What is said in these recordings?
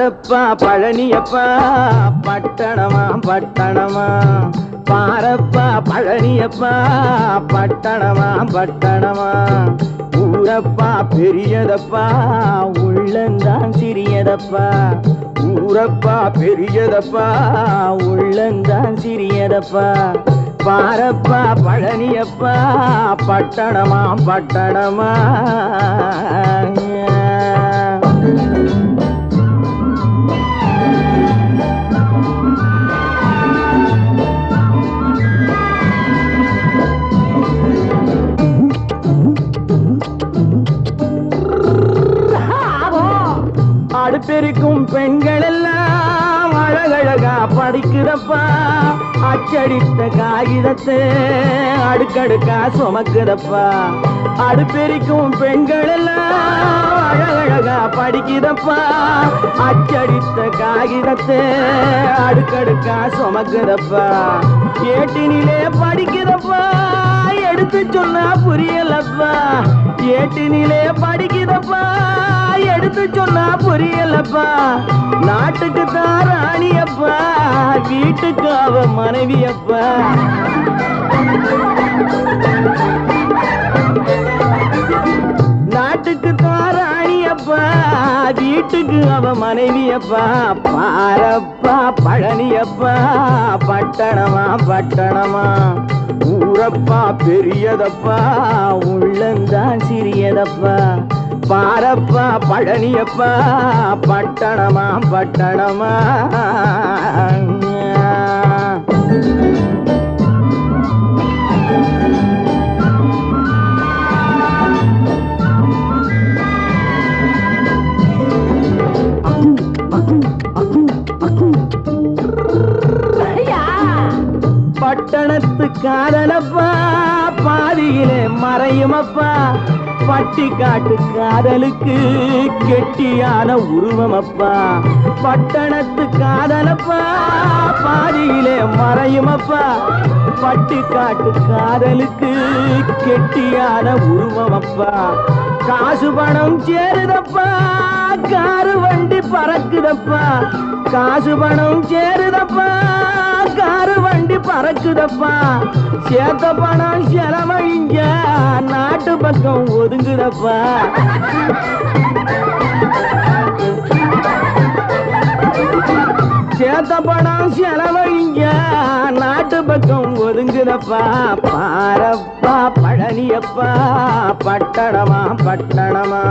பாரப்பா பழனியப்பா பட்டணமா பட்டணமா. பாரப்பா பழனியப்பா பட்டணமா பட்டணமா. ஊரப்பா பெரியதப்பா உள்ளந்தான் சிறியதப்பா. ஊரப்பா பெரியதப்பா உள்ளந்தான் சிறியதப்பா. பாரப்பா பழனியப்பா பட்டணமா பட்டணமா. பெருக்கும் பெண்கள் எல்லாம் அழகழகா படிக்கிறப்பா. அச்சடித்த காகிதத்தை அடுக்கடுக்கா சுமக்குதப்பா அடுப்பெரிக்கும் பெண்கள் எல்லாம் அழகழகா படிக்கிறப்பா. அச்சடித்த காகிதத்தை அடுக்கடுக்கா சுமக்குதப்பா ஏட்டினிலே படிக்கிறப்பா. எடுத்து சொன்னா புரியலப்பா. ஏட்டினிலே படிக்கிறப்பா. எடுத்து சொன்னா புரியலப்பா. நாட்டுக்கு தான் ராணியப்பா. வீட்டுக்கு அவ மனைவியப்பா. நாட்டுக்கு தான் ராணியப்பா. வீட்டுக்கு அவ மனைவியப்பா. பாரப்பா பழனியப்பா. பட்டணமா பட்டணமா. ஊரப்பா பெரியதப்பா. உள்ளந்தான் சிறியதப்பா. பாரப்பா பழனியப்பா பட்டணமா பட்டணமா. பட்டணத்து காதலப்பா பாதியிலே மறையுமப்பா. பட்டி காட்டு காதலுக்கு கெட்டியான உருவமப்பா. பட்டணத்து காதலப்பா பாதியிலே மறையுமப்பா. பட்டி காட்டு காதலுக்கு கெட்டியான உருவமப்பா. காசு பணம் சேருதப்பா காரு வண்டி பறக்குதப்பா. காசு பணம் சேருதப்பா காரு வண்டி பறக்குதப்பா. சேர்த்த பணம் செலவழிங்க நாட்டு பக்கம் ஒதுங்குதப்பா. சேர்த்த பணம் செலவழிங்க நாட்டு பக்கம் ஒதுங்குதப்பா. பாரப்பா பழனியப்பா பட்டணமா பட்டணமா.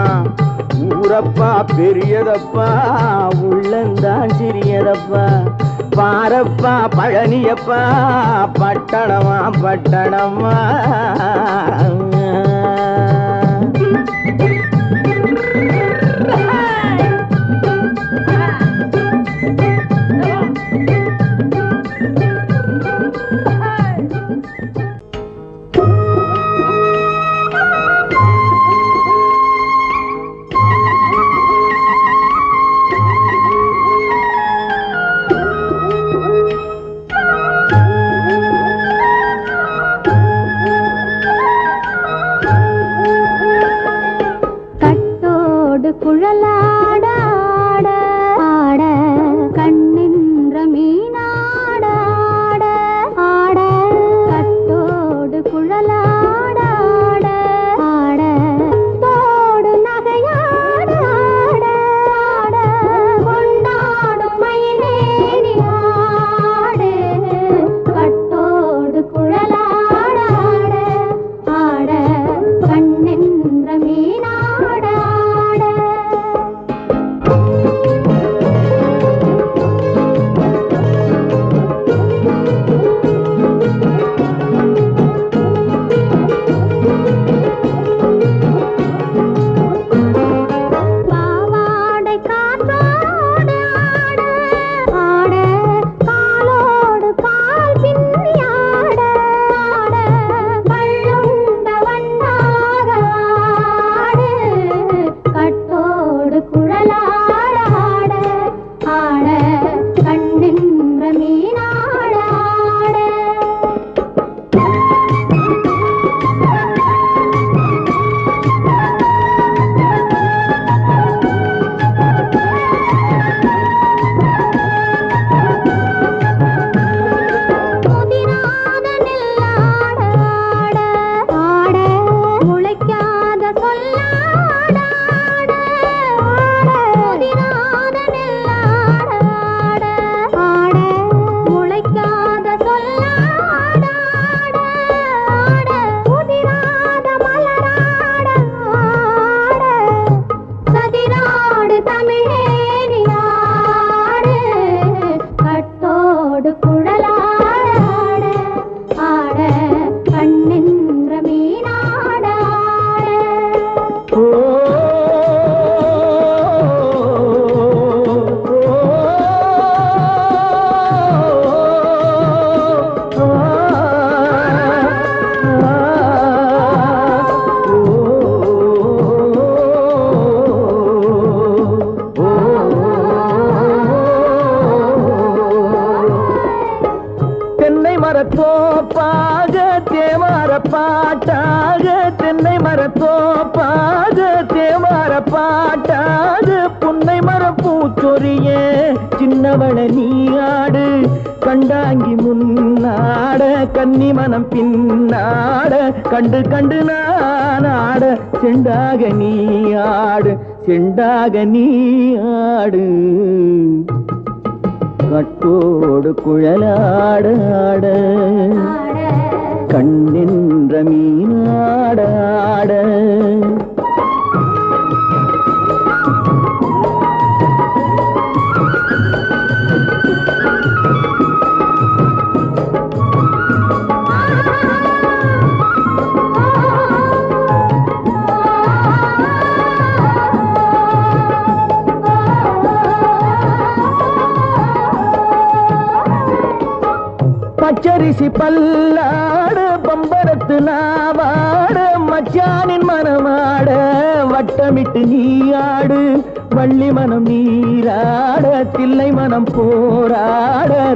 ஊரப்பா பெரியதப்பா உள்ளந்தான் சிறியதப்பா. பாரப்பா பழனியப்பா பட்டணமா பட்டணமா குழலாட கண்டு கண்டு நான் ஆட செண்டாக நீ ஆடு செண்டாக நீ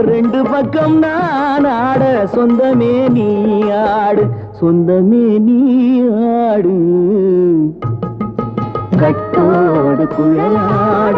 ரெண்டு பக்கம் நான் ஆட சொந்தமே நீ ஆடு சொந்தமே நீ ஆடு. கட்டோடு குழலாட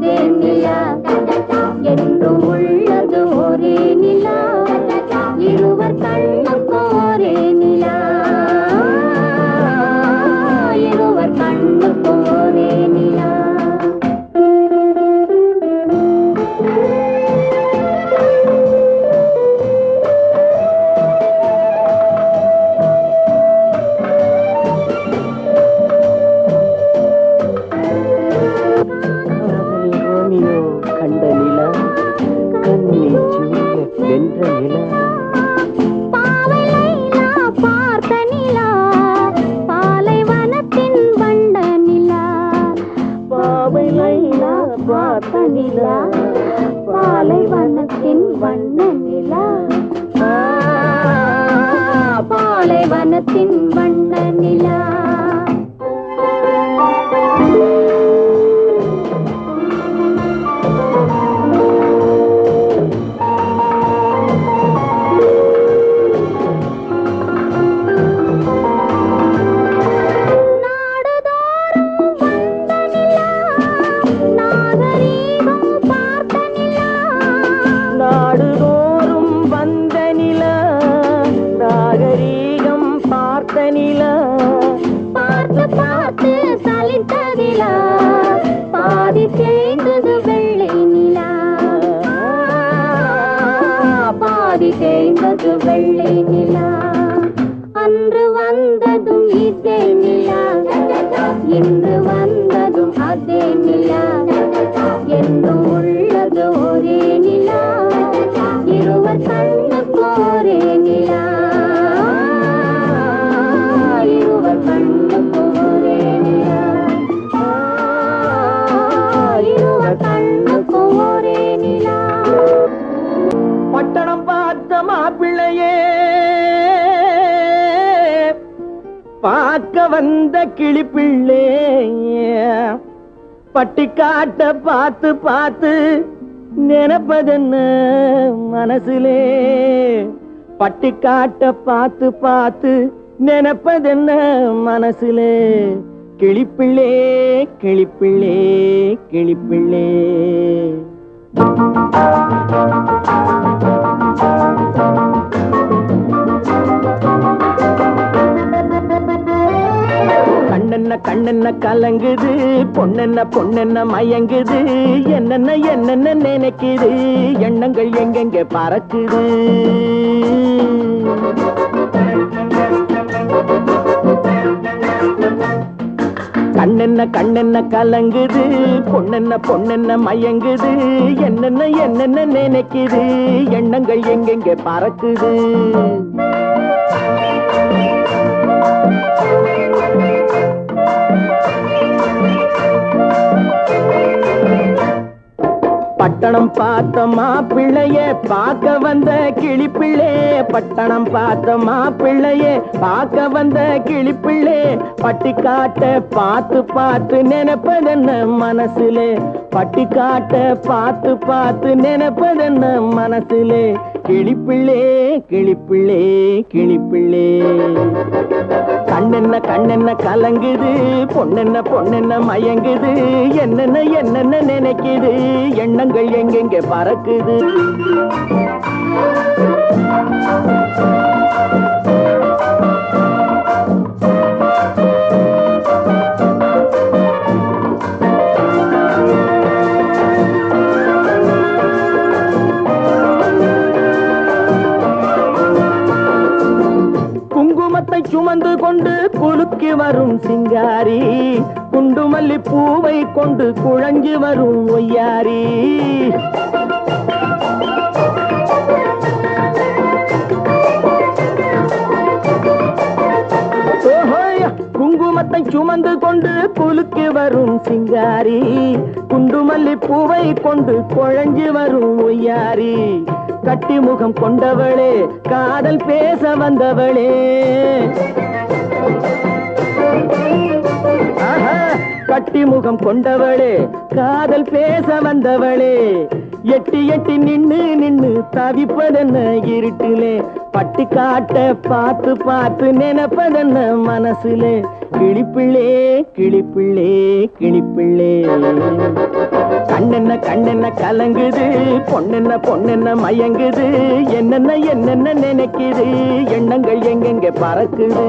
देने பார்க்க வந்த கிளிப்பிள்ளே. பட்டிக்காட்ட பார்த்து பார்த்து நினைப்பதென்ன மனசுலே? பட்டிக்காட்ட பார்த்து பார்த்து நினைப்பதென்ன மனசுலே? கிளிப்பிள்ளே கிளிப்பிள்ளே கிளிப்பிள்ளே. கண்ணென்ன கண்ணென்ன கலங்குது பொண்ணென்ன பொண்ணென்ன மயங்குது என்னென்ன என்னென்ன நினைக்குது எண்ணங்கள் எங்கெங்க பறக்குது? கண்ணென்ன கண்ணென்ன கலங்குது பொண்ணென்ன பொண்ணென்ன மயங்குது என்னென்ன என்னென்ன நினைக்குது எண்ணங்கள் எங்கெங்க பறக்குது? பட்டணம் பார்த்த மாப்பிள்ளைய பார்க்க வந்த கிளிப்பிள்ளே பட்டணம் பார்த்த மாப்பிள்ளைய பார்க்க வந்த கிளிப்பிள்ளே பட்டி காட்ட பார்த்து பார்த்து நினைப்பதென்ன மனசுலே? பட்டி காட்ட பார்த்து பார்த்து நினைப்பதென்ன மனசுலே? கிளிப்பிள்ளே கிளிப்பிள்ளே கிளிப்பிள்ளே. கண்ணென்ன கண்ணென்ன கலங்குது பொண்ணென்ன பொண்ணென்ன மயங்குது என்னென்ன என்னென்ன நினைக்குது எண்ணங்கள் எங்கெங்க பறக்குது? குலுக்கி வரும் சிங்காரி குண்டுமல்லி பூவை கொண்டு குழஞ்சி வரும் ஒய்யாரி. குங்குமத்தை சுமந்து கொண்டு குலுக்கி வரும் சிங்காரி குண்டுமல்லி பூவை கொண்டு குழஞ்சி வரும் ஒய்யாரி. கட்டி முகம் கொண்டவளே காதல் பேச வந்தவளே. கட்டி முகம் கொண்டவளே காதல் பேச வந்தவளே. எட்டி எட்டி நின்னு நின்னு தவிப்பதென்ன இருட்டிலே. பட்டு காட்ட பார்த்து பார்த்து நினைப்பதென்ன மனசுலே. கிளிப்பிள்ளே கிளிப்பிள்ளே கிளிப்பிள்ளே. கண்ணென்ன கண்ணென்ன கலங்குது பொண்ணென்ன பொண்ணென்ன மயங்குது என்னென்ன என்னென்ன நினைக்குது எண்ணங்கள் எங்கெங்க பறக்குது?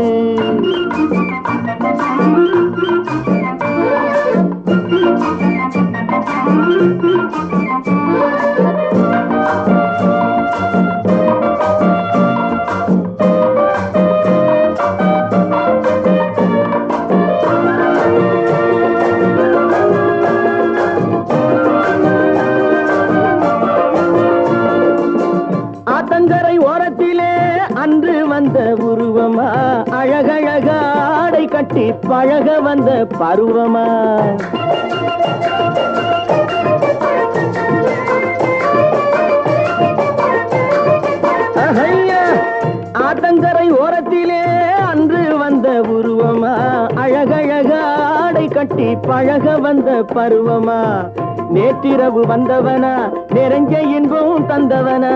ஆத்தங்கரை பழக வந்த பருவமா? அஹையா, ஆத்தங்கரை ஓரத்திலே அன்று வந்த உருவமா? அழகழக ஆடை கட்டி பழக வந்த பருவமா? நேற்றிரவு வந்தவனா? நிறைஞ்ச இன்பம் தந்தவனா?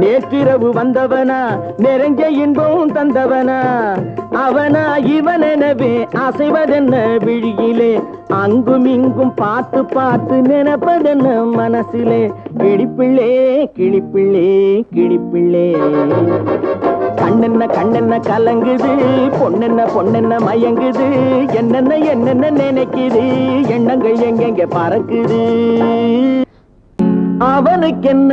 நேற்றிரவு வந்தவனா நெருங்க இன்பம் தந்தவனா. அவனா இவனெனவே அசைவதென்ன விழியிலே. அங்கும் இங்கும் பார்த்து பார்த்து நினைப்பதென்ன மனசிலே. கிழிப்பிள்ளே கிழிப்பிள்ளே கிழிப்பிள்ளே கண்ணென்ன கண்ணென்ன கலங்குது பொண்ணென்ன பொண்ணென்ன மயங்குது. என்னென்ன என்னென்ன நினைக்குது எண்ணங்கள் எங்கெங்க பறக்குது. அவனுக்கு என்ன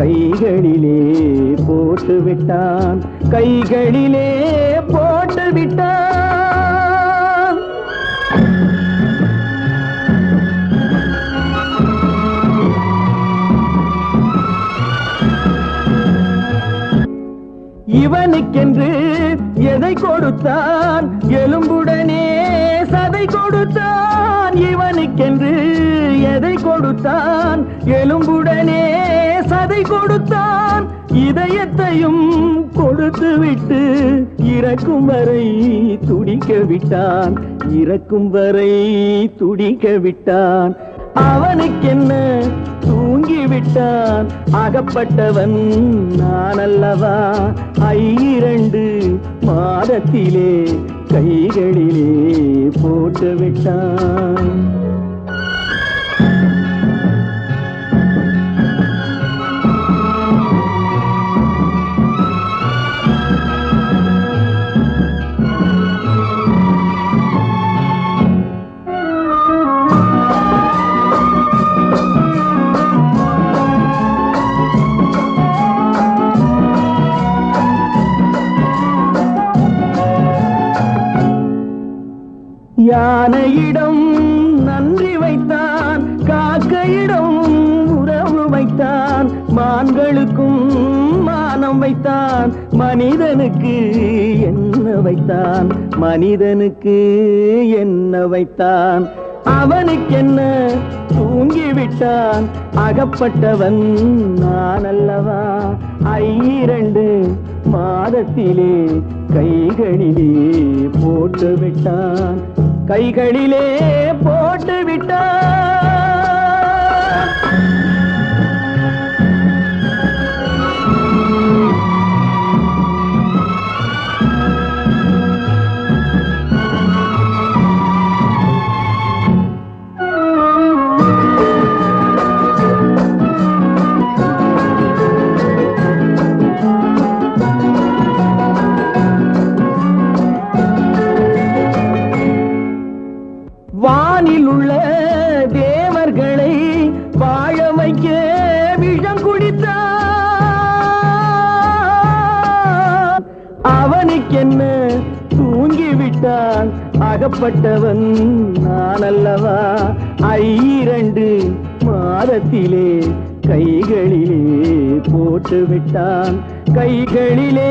கைகளிலே போட்டு விட்டான். கைகளிலே போட்டு விட்டான். இவனுக்கென்று எதை கொடுத்தான்? எலும்புடனே சதை கொடுத்தான். இவனுக்கென்று எதை கொடுத்தான்? எலும்புடனே அதை கொடுத்தான். இதயத்தையும் கொடுத்து விட்டு இறக்கும் வரை துடிக்க விட்டான். இறக்கும் வரை துடிக்க விட்டான். அவனுக்கென்ன தூங்கிவிட்டான். அகப்பட்டவன் நான் அல்லவா ஐரண்டு மாதத்திலே கைகளிலே போட்டு விட்டான் மனிதனுக்கு என்ன வைத்தான்? மனிதனுக்கு என்ன வைத்தான்? அவனுக்கு என்ன தூங்கிவிட்டான்? அகப்பட்டவன் நான் அல்லவா ஐரண்டு மாதத்திலே கைகளிலே போட்டு விட்டான் கைகளிலே போட்டு விட்டான் அகப்பட்டவன் நான் அல்லவா ஐரண்டு மாதத்திலே கைகளிலே போட்டு விட்டான் கைகளிலே